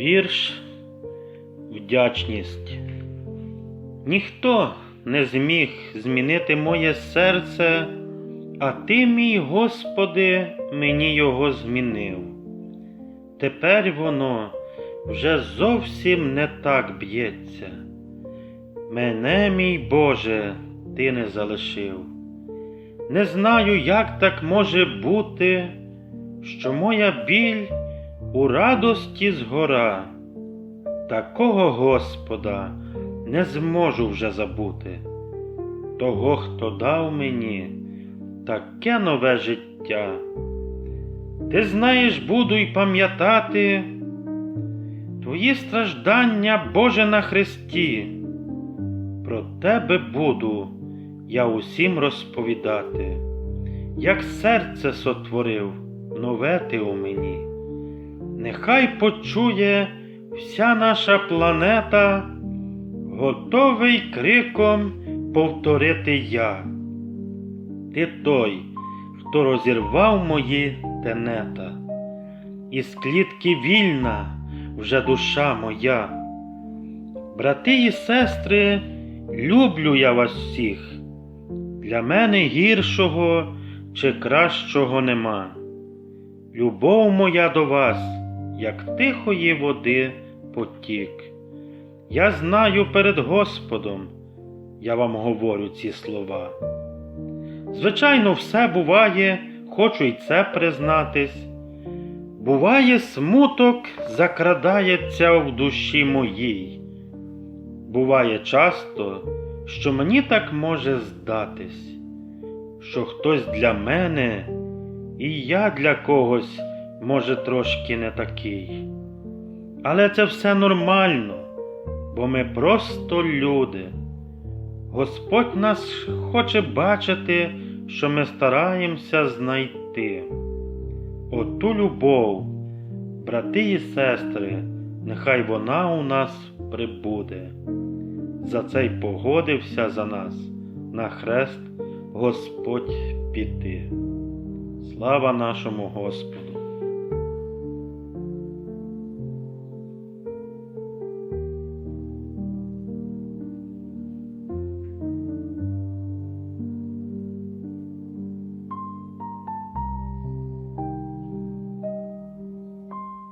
Вірш Вдячність. Ніхто не зміг змінити моє серце, а ти, мій Господи, мені його змінив. Тепер воно вже зовсім не так б'ється. Мене, мій Боже, ти не залишив. Не знаю, як так може бути, що моя біль у радості згора. Такого Господа не зможу вже забути, того, хто дав мені таке нове життя. Ти знаєш, буду й пам'ятати твої страждання, Боже, на Христі. Про тебе буду я усім розповідати, як серце сотворив нове ти у мені. Нехай почує вся наша планета, готовий криком повторити я. Ти той, хто розірвав мої тенета, із клітки вільна вже душа моя. Брати і сестри, люблю я вас всіх. Для мене гіршого чи кращого нема. Любов моя до вас, як тихої води потік. Я знаю перед Господом, я вам говорю ці слова. Звичайно, все буває, хочу й це признатись. Буває, смуток закрадається в душі моїй. Буває часто, що мені так може здатись, що хтось для мене і я для когось, може, трошки не такий. Але це все нормально, бо ми просто люди. Господь нас хоче бачити, що ми стараємося знайти. Оту любов, брати і сестри, нехай вона у нас прибуде. За це й погодився за нас на хрест Господь піти. Слава нашому Господу!